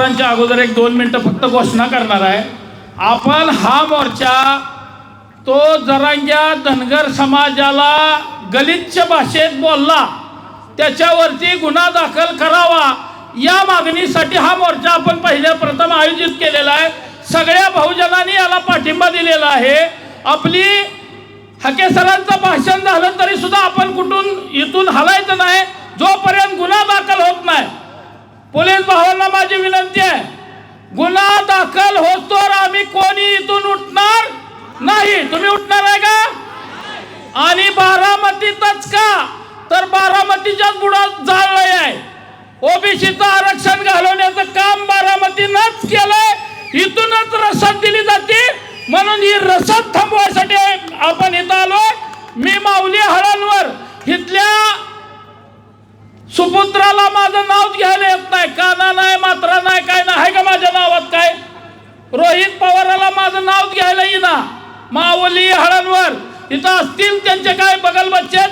अगोदर एक दोन मिनटं फक्त घोषणा करणार आहे. आपण हा मोर्चा तो जरांग्या धनगर समाजाला गलिच्छ भाषेत बोलला त्याच्यावरती गुन्हा दाखल करावा या मागणीसाठी हा मोर्चा आपण पहिल्या प्रथम आयोजित केलेला आहे. सगळ्या बहुजनांनी याला पाठिंबा दिलेला आहे. आपली हकेसरांचं भाषण झालं तरी सुद्धा आपण कुठून इथून हलायचं नाही. जोपर्यंत गुन्हा दाखल होत नाही पोलीस भावांना माझी विनंती आहे. गुन्हा दाखल होतोवर आम्ही कोणी इथून उठणार नाही. तुम्ही उठणार आहे का? आणि बारामतीतच का? तर बारामतीच्याच बुडात जाळलंय आहे. ओबीसीचं आरक्षण घालवण्याचं काम बारामतीनंच केलंय. इथूनच रसद दिली जाते. म्हणून ही रसद थांबवायसाठी आपण इथं आलोय. मी माऊली हळणवर इथल्या सुपुत्राला माझं रोहित पवाराला माझं नाव घ्यायला येईना. माऊली हळणवर. इथं असतील त्यांचे काय बगल बच्चे